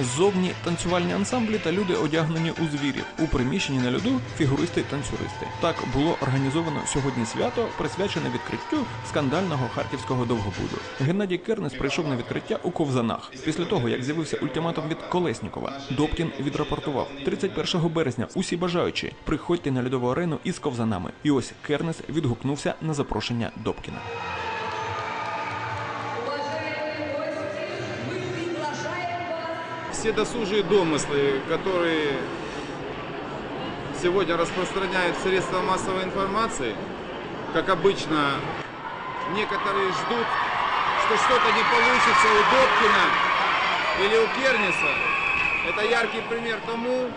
Ззовні танцювальні ансамблі та люди одягнені у звірів. У приміщенні на льоду фігуристи-танцюристи. Так було організовано сьогодні свято, присвячене відкриттю скандального харківського довгобуду. Геннадій Кернес прийшов на відкриття у ковзанах. Після того, як з'явився ультиматум від Колеснікова, Добкін відрапортував 31 березня. Усі бажаючі приходьте на льодову арену із ковзанами. І ось Кернес відгукнувся на запрошення Добкіна. все досужие домыслы, которые сегодня распространяют средства массовой информации, как обычно, некоторые ждут, что что-то не получится у Добкина или у Керниса. Это яркий пример тому,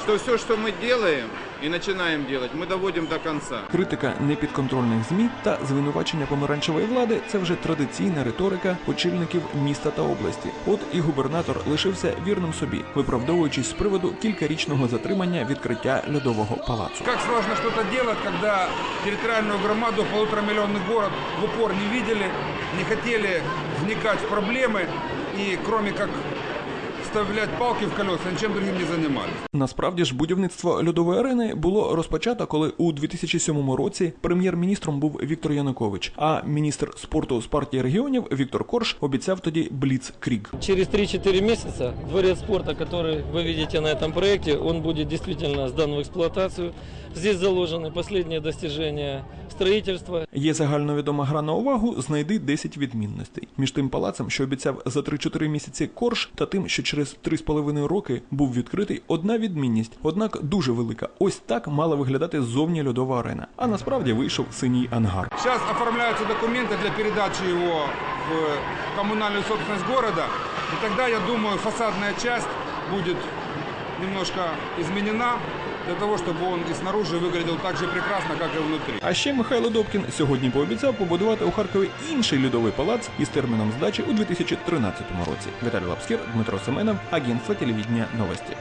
что все, что мы делаем и начинаем делать, мы доводим до конца. Критика непідконтрольних змі та звинувачення помаранчевої влади це вже традиційна риторика очільників міста та області. От і губернатор лишився вірним собі, виправдовуючись з приводу кількарічного затримання відкриття льодового палацу. Как сложно что-то делать, когда территориальную громаду, полуторамиллионный город в упор не видели, не хотели вникать в проблемы и кроме как вставлять палки в колеса, ничем другим не занимались. Насправді ж будівництво льодової арени було розпочато, коли у 2007 році прем'єр-міністром був Віктор Янукович, а міністр спорту з партії регіонів Віктор Корж обіцяв тоді Бліц Кріг. Через 3-4 месяца дворец спорта, который вы видите на этом проекте, он будет действительно сдан в эксплуатацию. Здесь заложены последние достижения строительства. Є загальновідома гра на увагу, знайди 10 відмінностей між тим палацем, що обіцяв за 3-4 місяці корж, та тим, що через 3,5 роки був відкритий, одна відмінність, однак дуже велика. Ось так мала виглядати ззовні льодова арена. А насправді вийшов синій ангар. Сейчас оформляются документы для передачи его в коммунальную собственность города. И тогда, я думаю, фасадная часть будет немножко изменена для того, щоб он і снаружи виглядав так же прекрасно, як і внутрі. А ще Михайло Добкін сьогодні пообіцяв побудувати у Харкові інший льодовий палац із терміном здачі у 2013 році. Віталій Лапскір, Дмитро Семенов, агентство телевідення новості.